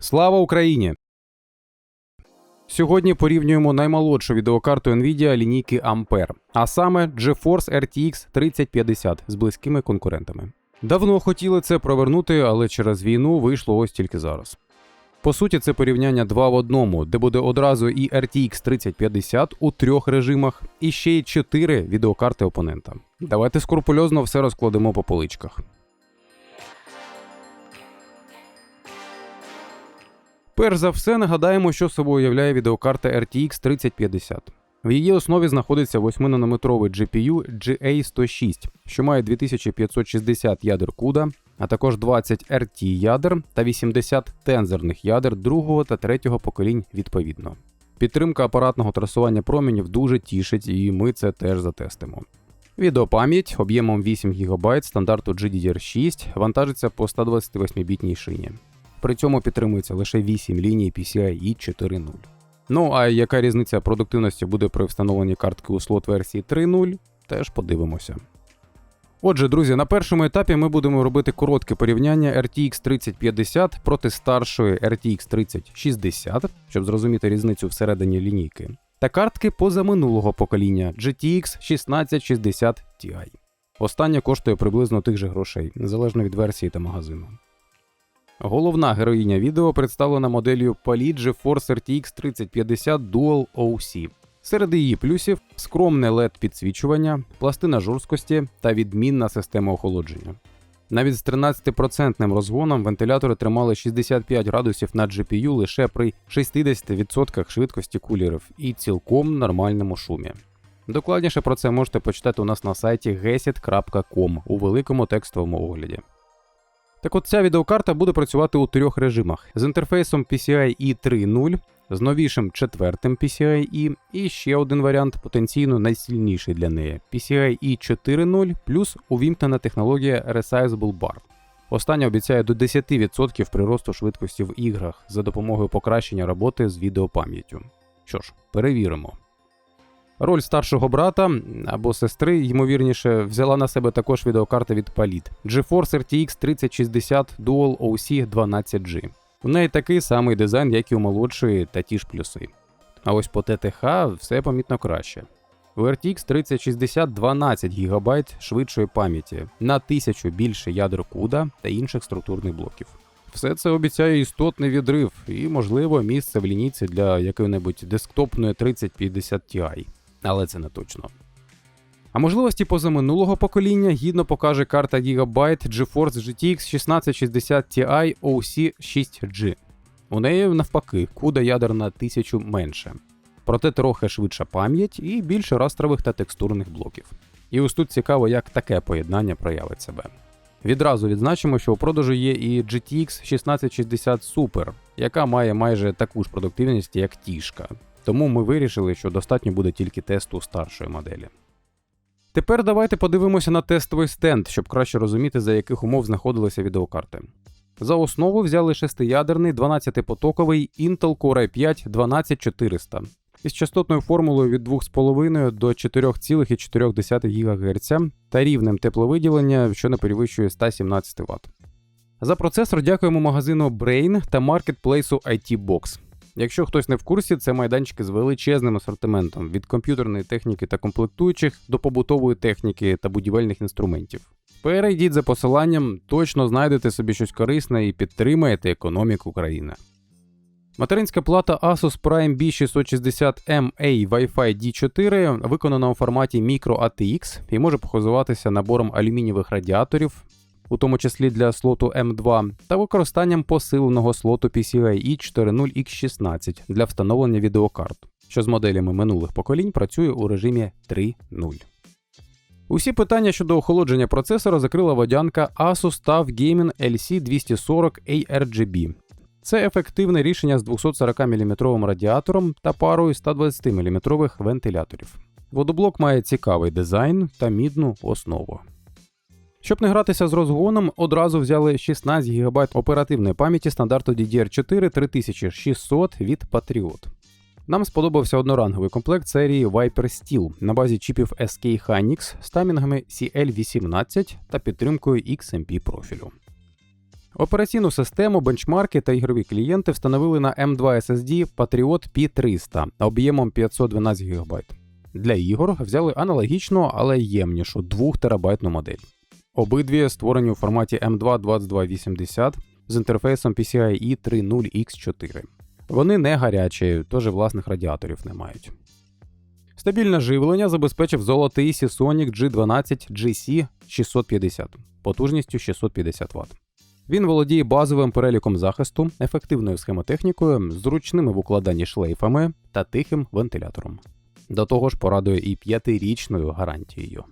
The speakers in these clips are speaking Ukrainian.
Слава Україні! Сьогодні порівнюємо наймолодшу відеокарту Nvidia лінійки Ampere, а саме GeForce RTX 3050 з близькими конкурентами. Давно хотіли це провернути, але через війну вийшло ось тільки зараз. По суті, це порівняння 2 в одному, де буде одразу і RTX 3050 у трьох режимах, і ще й 4 відеокарти опонента. Давайте скрупульозно все розкладемо по поличках. Перш за все, нагадаємо, що собою являє відеокарта RTX 3050. В її основі знаходиться 8-нанометровий GPU GA106, що має 2560 ядер CUDA, а також 20 RT ядер та 80 тензорних ядер другого та третього поколінь відповідно. Підтримка апаратного трасування променів дуже тішить, і ми це теж затестимо. Відеопам'ять об'ємом 8 ГБ стандарту GDDR6 вантажиться по 128-бітній шині. При цьому підтримується лише 8 ліній PCIe 4.0. Ну а яка різниця продуктивності буде при встановленні картки у слот версії 3.0, теж подивимося. Отже, друзі, на першому етапі ми будемо робити коротке порівняння RTX 3050 проти старшої RTX 3060, щоб зрозуміти різницю всередині лінійки, та картки позаминулого покоління GTX 1660 Ti. Остання коштує приблизно тих же грошей, незалежно від версії та магазину. Головна героїня відео представлена моделлю Poly GeForce RTX 3050 Dual OC. Серед її плюсів скромне led підсвічування, пластина жорсткості та відмінна система охолодження. Навіть з 13% розгоном вентилятори тримали 65 градусів на GPU лише при 60% швидкості кулерів і цілком нормальному шумі. Докладніше про це можете почитати у нас на сайті gesit.com у великому текстовому огляді. Так от ця відеокарта буде працювати у трьох режимах: з інтерфейсом PCIe 3.0, з новішим четвертим PCIe і ще один варіант, потенційно найсильніший для неї PCIe 4.0 плюс увімкнена технологія Resizable Bar. Остання обіцяє до 10% приросту швидкості в іграх за допомогою покращення роботи з відеопам'яттю. Що ж, перевіримо. Роль старшого брата або сестри, ймовірніше, взяла на себе також відеокарта від Palit GeForce RTX 3060 Dual OC 12G. У неї такий самий дизайн, як і у молодшої, та ті ж плюси. А ось по ТТХ все помітно краще. У RTX 3060 12 ГБ швидшої пам'яті на 1000 більше ядер CUDA та інших структурних блоків. Все це обіцяє істотний відрив і, можливо, місце в лінійці для якої-небудь десктопної 3050 Ti але це не точно. А можливості позаминулого покоління гідно покаже карта Gigabyte GeForce GTX 1660 Ti OC 6G. У неї навпаки куда ядер на 1000 менше. Проте трохи швидша пам'ять і більше растрових та текстурних блоків. І ось тут цікаво, як таке поєднання проявить себе. Відразу відзначимо, що у продажу є і GTX 1660 Super, яка має майже таку ж продуктивність, як тішка, тому ми вирішили, що достатньо буде тільки тесту старшої моделі. Тепер давайте подивимося на тестовий стенд, щоб краще розуміти, за яких умов знаходилися відеокарти. За основу взяли шестиядерний 12-потоковий Intel Core i5 12400 із частотною формулою від 2,5 до 4,4 ГГц та рівнем тепловиділення, що не перевищує 117 Вт. За процесор дякуємо магазину Brain та маркетплейсу IT Box. Якщо хтось не в курсі, це майданчики з величезним асортиментом від комп'ютерної техніки та комплектуючих до побутової техніки та будівельних інструментів. Перейдіть за посиланням, точно знайдете собі щось корисне і підтримаєте економіку країни. Материнська плата Asus Prime B660MA Wi-Fi D4 виконана у форматі Micro ATX і може похозуватися набором алюмінієвих радіаторів, у тому числі для слоту M2, та використанням посиленого слоту PCIe 40X16 для встановлення відеокарт, що з моделями минулих поколінь працює у режимі 3.0. Усі питання щодо охолодження процесора закрила водянка Asus TUF Gaming LC240 ARGB. Це ефективне рішення з 240 мм радіатором та парою 120 мм вентиляторів. Водоблок має цікавий дизайн та мідну основу. Щоб не гратися з розгоном, одразу взяли 16 ГБ оперативної пам'яті стандарту DDR4 3600 від Patriot. Нам сподобався одноранговий комплект серії Viper Steel на базі чіпів SK Hynix з таймінгами CL18 та підтримкою XMP профілю. Операційну систему, бенчмарки та ігрові клієнти встановили на M2 SSD Patriot P300 об'ємом 512 ГБ. Для ігор взяли аналогічну, але ємнішу 2 терабайтну модель. Обидві створені у форматі M2 2280 з інтерфейсом PCIe 3.0X4. Вони не гарячі, тож власних радіаторів не мають. Стабільне живлення забезпечив золотий Seasonic G12 GC 650 потужністю 650 Вт. Він володіє базовим переліком захисту, ефективною схемотехнікою, зручними в укладанні шлейфами та тихим вентилятором. До того ж, порадує і п'ятирічною гарантією.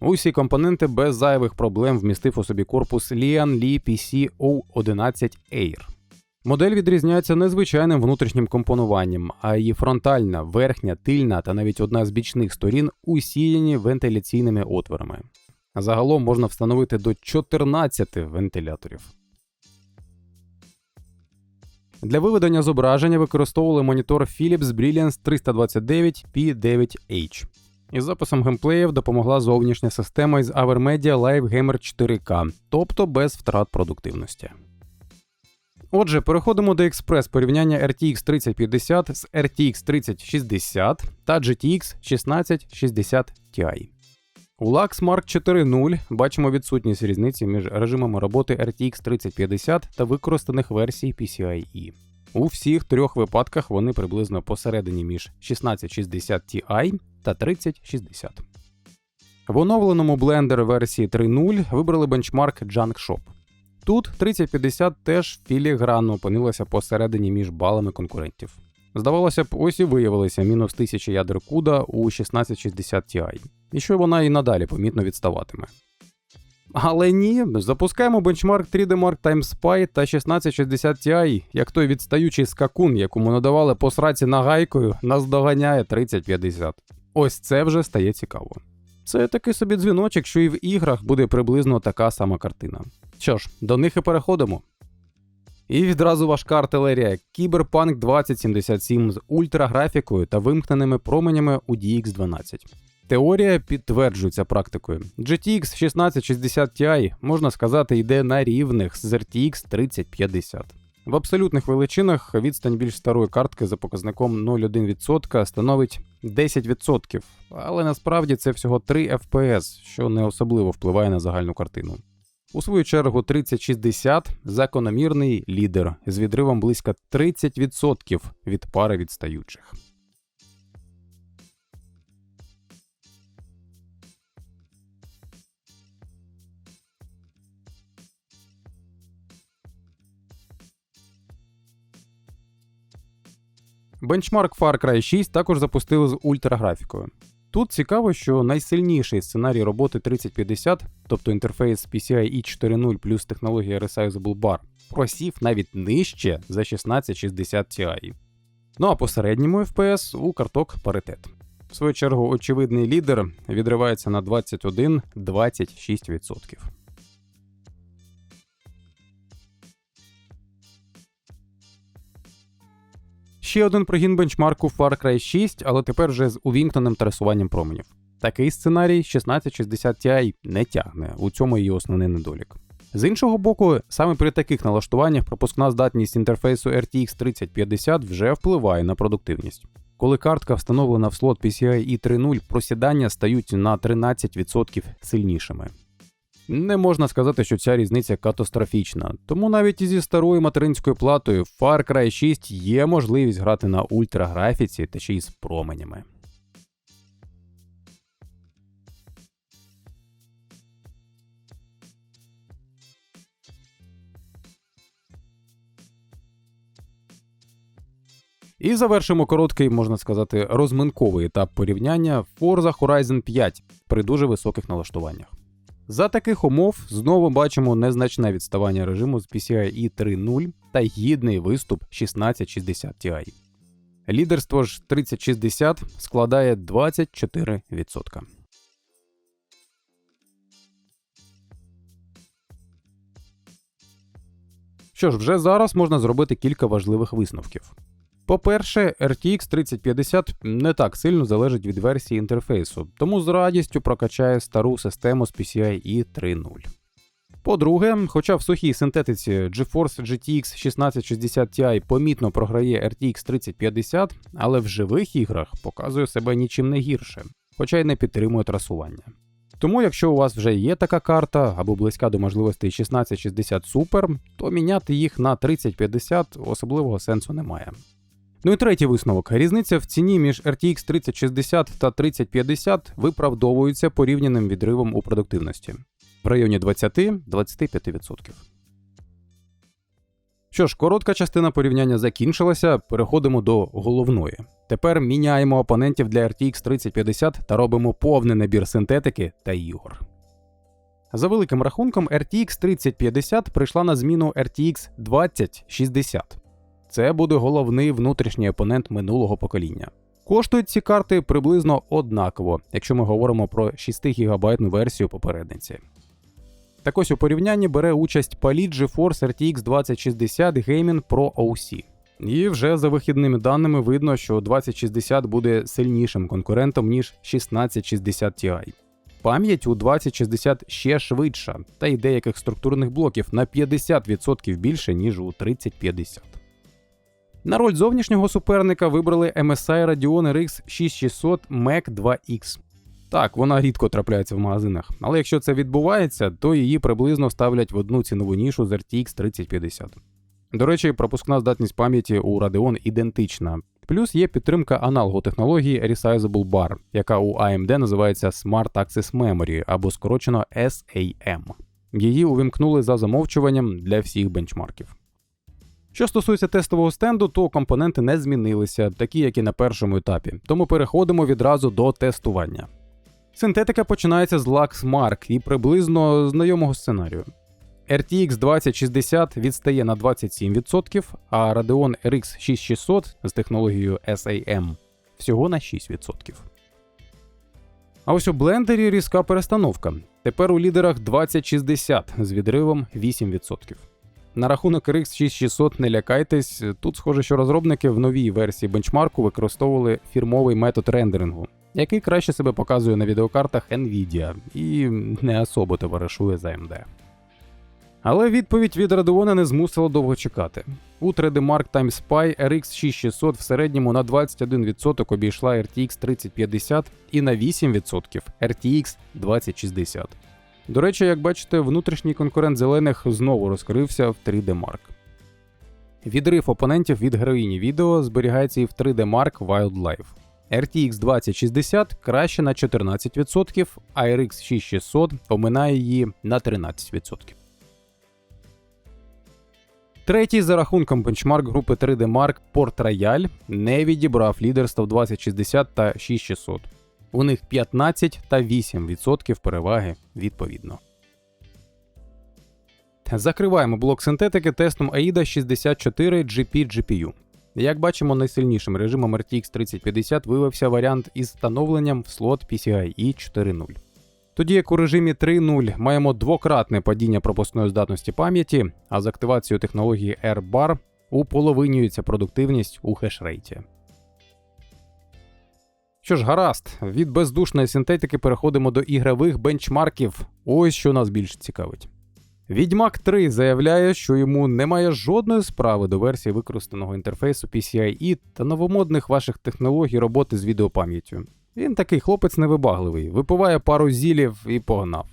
Усі компоненти без зайвих проблем вмістив у собі корпус Lian Li PC O11 Air. Модель відрізняється незвичайним внутрішнім компонуванням, а її фронтальна, верхня, тильна та навіть одна з бічних сторін усіяні вентиляційними отворами. Загалом можна встановити до 14 вентиляторів. Для виведення зображення використовували монітор Philips Brilliance 329 P9H. Із записом геймплеїв допомогла зовнішня система із AverMedia Live Gamer 4K, тобто без втрат продуктивності. Отже, переходимо до експрес порівняння RTX 3050 з RTX 3060 та GTX 1660 Ti. У Lux Mark 4.0 бачимо відсутність різниці між режимами роботи RTX 3050 та використаних версій PCIe. У всіх трьох випадках вони приблизно посередині між 1660 Ti та 3060. В оновленому Blender версії 3.0 вибрали бенчмарк Junk Shop. Тут 3050 теж філігранно опинилася посередині між балами конкурентів. Здавалося б, ось і виявилося мінус 1000 ядер CUDA у 1660 Ti, і що вона і надалі помітно відставатиме. Але ні, запускаємо бенчмарк 3D Mark Time Spy та 1660 Ti, як той відстаючий скакун, якому надавали по сраці нагайкою, нас доганяє 3050. Ось це вже стає цікаво. Це такий собі дзвіночок, що і в іграх буде приблизно така сама картина. Що ж, до них і переходимо. І відразу важка артилерія Cyberpunk 2077 з ультраграфікою та вимкненими променями у DX12. Теорія підтверджується практикою. GTX 1660 Ti, можна сказати, йде на рівних з RTX 3050. В абсолютних величинах відстань більш старої картки за показником 0,1% становить 10%, але насправді це всього 3 FPS, що не особливо впливає на загальну картину. У свою чергу 3060 закономірний лідер з відривом близько 30% від пари відстаючих. Бенчмарк Far Cry 6 також запустили з ультраграфікою. Тут цікаво, що найсильніший сценарій роботи 3050, тобто інтерфейс PCIe 4.0 плюс технологія Resizable Bar, просів навіть нижче за 1660 Ti. Ну а по середньому FPS у карток паритет. В свою чергу, очевидний лідер відривається на 21-26%. Ще один прогін бенчмарку Far Cry 6, але тепер вже з увімкненим трасуванням променів. Такий сценарій 1660 Ti не тягне, у цьому її основний недолік. З іншого боку, саме при таких налаштуваннях пропускна здатність інтерфейсу RTX 3050 вже впливає на продуктивність. Коли картка встановлена в слот PCIe 3.0, просідання стають на 13% сильнішими. Не можна сказати, що ця різниця катастрофічна, тому навіть зі старою материнською платою Far Cry 6 є можливість грати на ультраграфіці та ще й з променями. І завершимо короткий, можна сказати, розминковий етап порівняння Forza Horizon 5 при дуже високих налаштуваннях. За таких умов знову бачимо незначне відставання режиму з PCIe 3.0 та гідний виступ 1660 Ti. Лідерство ж 3060 складає 24%. Що ж, вже зараз можна зробити кілька важливих висновків. По-перше, RTX 3050 не так сильно залежить від версії інтерфейсу, тому з радістю прокачає стару систему з PCIe 3.0. По-друге, хоча в сухій синтетиці GeForce GTX 1660 Ti помітно програє RTX 3050, але в живих іграх показує себе нічим не гірше, хоча й не підтримує трасування. Тому, якщо у вас вже є така карта або близька до можливостей 1660 Super, то міняти їх на 3050 особливого сенсу немає. Ну і третій висновок. Різниця в ціні між RTX 3060 та 3050 виправдовується порівняним відривом у продуктивності в районі 20-25%. Що ж, коротка частина порівняння закінчилася. Переходимо до головної. Тепер міняємо опонентів для RTX 3050 та робимо повний набір синтетики та ігор. За великим рахунком, RTX 3050 прийшла на зміну RTX 2060. Це буде головний внутрішній опонент минулого покоління. Коштують ці карти приблизно однаково, якщо ми говоримо про 6 ГБ версію попередниці. Так ось у порівнянні бере участь Palit GeForce RTX 2060 Gaming Pro OC. І вже за вихідними даними видно, що 2060 буде сильнішим конкурентом, ніж 1660 Ti. Пам'ять у 2060 ще швидша, та й деяких структурних блоків на 50% більше, ніж у 3050. На роль зовнішнього суперника вибрали MSI Radeon RX 6600 Mac 2X. Так, вона рідко трапляється в магазинах, але якщо це відбувається, то її приблизно ставлять в одну цінову нішу з RTX 3050. До речі, пропускна здатність пам'яті у Radeon ідентична. Плюс є підтримка аналогу технології Resizable Bar, яка у AMD називається Smart Access Memory або скорочено SAM. Її увімкнули за замовчуванням для всіх бенчмарків. Що стосується тестового стенду, то компоненти не змінилися, такі як і на першому етапі, тому переходимо відразу до тестування. Синтетика починається з Luxmark і приблизно знайомого сценарію. RTX 2060 відстає на 27%, а Radeon RX 6600 з технологією SAM всього на 6%. А ось у блендері різка перестановка. Тепер у лідерах 2060 з відривом 8%. На рахунок RX 6600 не лякайтесь, тут схоже, що розробники в новій версії бенчмарку використовували фірмовий метод рендерингу, який краще себе показує на відеокартах Nvidia і не особо товаришує з AMD. Але відповідь від Radeon не змусила довго чекати. У 3D Mark Time Spy RX 6600 в середньому на 21% обійшла RTX 3050 і на 8% RTX 2060. До речі, як бачите, внутрішній конкурент зелених знову розкрився в 3D Mark. Відрив опонентів від героїні відео зберігається і в 3D Mark Wildlife. RTX 2060 краще на 14%, а RX 6600 оминає її на 13%. Третій за рахунком бенчмарк групи 3D Mark Port Royal не відібрав лідерство 2060 та 6600. У них 15 та 8% переваги відповідно. Закриваємо блок синтетики тестом AIDA 64 GP GPU. Як бачимо, найсильнішим режимом RTX 3050 виявився варіант із встановленням в слот PCIe 4.0. Тоді як у режимі 3.0 маємо двократне падіння пропускної здатності пам'яті, а з активацією технології AirBar уполовинюється продуктивність у хешрейті. Що ж, гаразд, від бездушної синтетики переходимо до ігрових бенчмарків. Ось що нас більш цікавить. Відьмак 3 заявляє, що йому немає жодної справи до версії використаного інтерфейсу PCIe та новомодних ваших технологій роботи з відеопам'яттю. Він такий хлопець невибагливий, випиває пару зілів і погнав.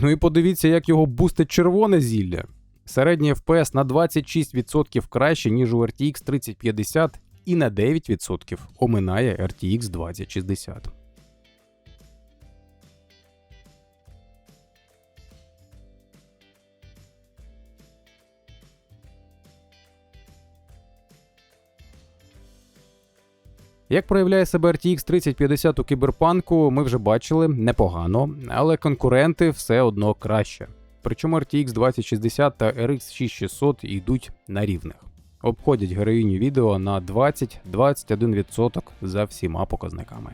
Ну і подивіться, як його бустить червоне зілля. Середній FPS на 26% краще, ніж у RTX 3050 і на 9% оминає RTX 2060. Як проявляє себе RTX 3050 у кіберпанку, ми вже бачили непогано, але конкуренти все одно краще. Причому RTX 2060 та RX 6600 йдуть на рівних обходять героїню відео на 20-21% за всіма показниками.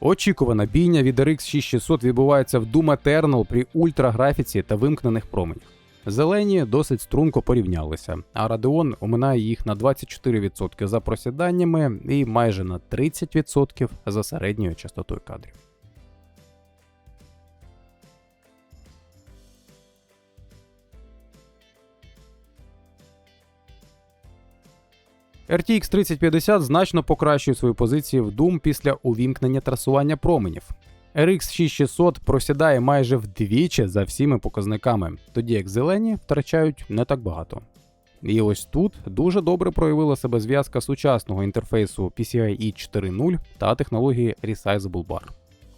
Очікувана бійня від RX 6600 відбувається в Doom Eternal при ультраграфіці та вимкнених променях. Зелені досить струнко порівнялися, а Radeon оминає їх на 24% за просіданнями і майже на 30% за середньою частотою кадрів. RTX 3050 значно покращує свої позиції в Doom після увімкнення трасування променів. RX 6600 просідає майже вдвічі за всіми показниками, тоді як зелені втрачають не так багато. І ось тут дуже добре проявила себе зв'язка сучасного інтерфейсу PCIe 4.0 та технології Resizable Bar.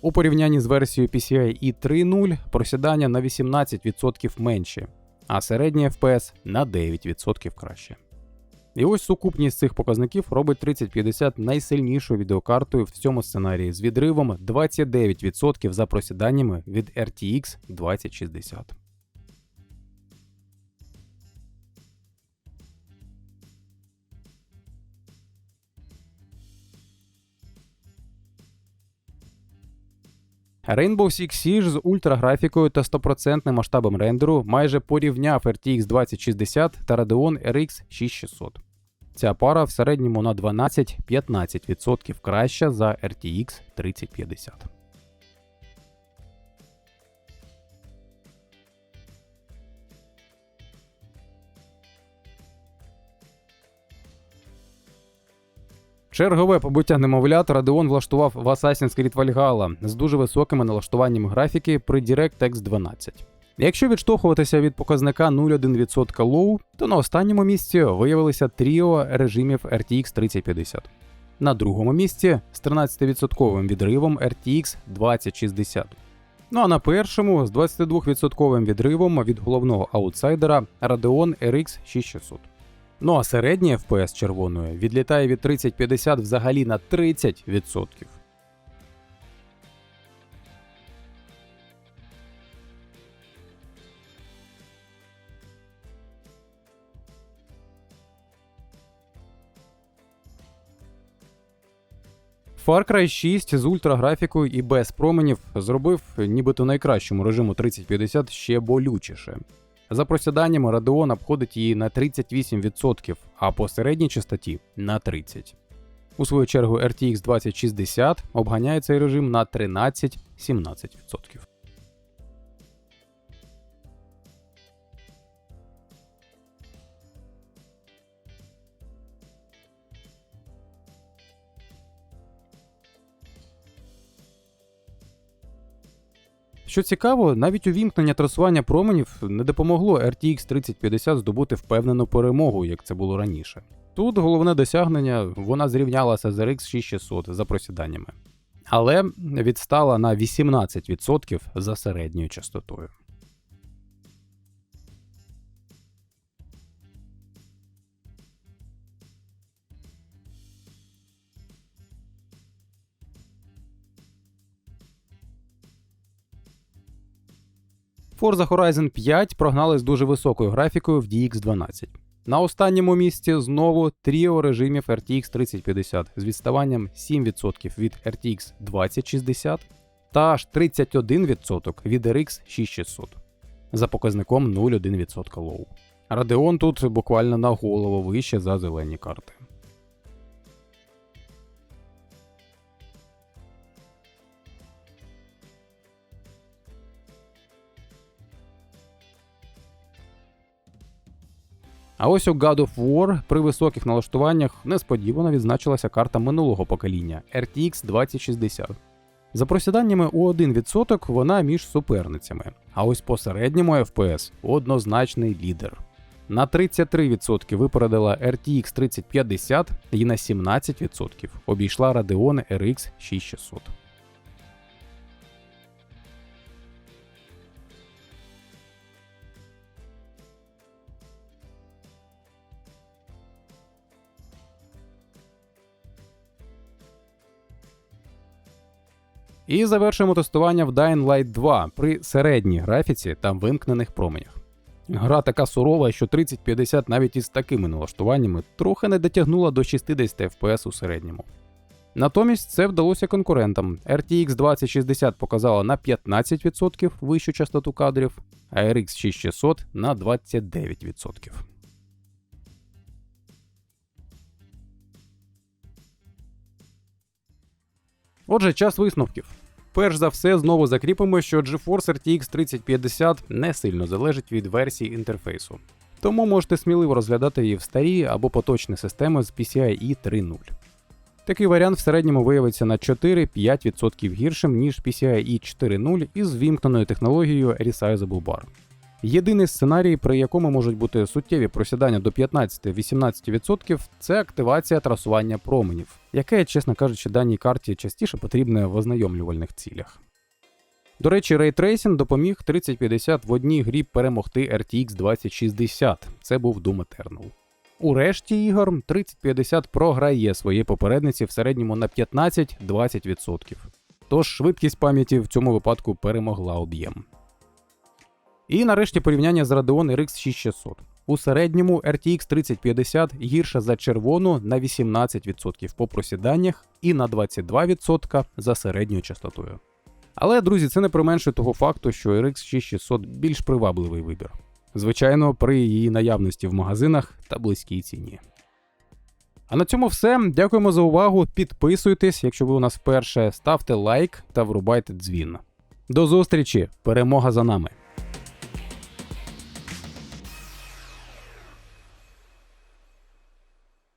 У порівнянні з версією PCIe 3.0 просідання на 18% менші, а середній FPS на 9% краще. І ось сукупність цих показників робить 3050 найсильнішою відеокартою в цьому сценарії з відривом 29% за просіданнями від RTX 2060. Rainbow Six Siege з ультраграфікою та 100% масштабом рендеру майже порівняв RTX 2060 та Radeon RX 6600. Ця пара в середньому на 12-15% краща за RTX 3050. Чергове побуття немовлят Radeon влаштував в Assassin's Creed Valhalla з дуже високими налаштуваннями графіки при DirectX 12. Якщо відштовхуватися від показника 0,1% low, то на останньому місці виявилися тріо режимів RTX 3050. На другому місці з 13% відривом RTX 2060. Ну а на першому з 22% відривом від головного аутсайдера Radeon RX 6600. Ну а середній FPS червоної відлітає від 3050 взагалі на 30%. Far Cry 6 з ультраграфікою і без променів зробив нібито найкращому режиму 3050 ще болючіше. За просіданнями Radeon обходить її на 38%, а по середній частоті на 30%. У свою чергу RTX 2060 обганяє цей режим на 13-17%. Що цікаво, навіть увімкнення трасування променів не допомогло RTX 3050 здобути впевнену перемогу, як це було раніше. Тут головне досягнення вона зрівнялася з RX 6600 за просіданнями, але відстала на 18% за середньою частотою. Forza Horizon 5 прогнали з дуже високою графікою в DX 12. На останньому місці знову тріо режимів RTX 3050 з відставанням 7% від RTX 2060 та аж 31% від RX 6600 за показником 0,1% low. Radeon тут буквально на голову вище за зелені карти. А ось у God of War при високих налаштуваннях несподівано відзначилася карта минулого покоління RTX 2060. За просіданнями у 1% вона між суперницями, а ось по середньому FPS однозначний лідер. На 33% випередила RTX 3050 і на 17% обійшла Radeon RX 6600. І завершуємо тестування в Dying Light 2 при середній графіці та вимкнених променях. Гра така сурова, що 3050 навіть із такими налаштуваннями трохи не дотягнула до 60 FPS у середньому. Натомість це вдалося конкурентам. RTX 2060 показала на 15% вищу частоту кадрів, а RX 6600 на 29%. Отже, час висновків. Перш за все, знову закріпимо, що GeForce RTX 3050 не сильно залежить від версії інтерфейсу. Тому можете сміливо розглядати її в старі або поточні системи з PCIe 3.0. Такий варіант в середньому виявиться на 4-5% гіршим, ніж PCIe 4.0 із вімкненою технологією Resizable Bar. Єдиний сценарій, при якому можуть бути суттєві просідання до 15-18%, це активація трасування променів, яке, чесно кажучи, даній карті частіше потрібне в ознайомлювальних цілях. До речі, рейтрейсінг допоміг 3050 в одній грі перемогти RTX 2060. Це був Doom Eternal. У решті ігор 3050 програє свої попередниці в середньому на 15-20%. Тож швидкість пам'яті в цьому випадку перемогла об'єм. І нарешті порівняння з Radeon RX 6600. У середньому RTX 3050 гірша за червону на 18% по просіданнях і на 22% за середньою частотою. Але, друзі, це не применшує того факту, що RX 6600 більш привабливий вибір. Звичайно, при її наявності в магазинах та близькій ціні. А на цьому все. Дякуємо за увагу. Підписуйтесь, якщо ви у нас вперше, ставте лайк та врубайте дзвін. До зустрічі! Перемога за нами!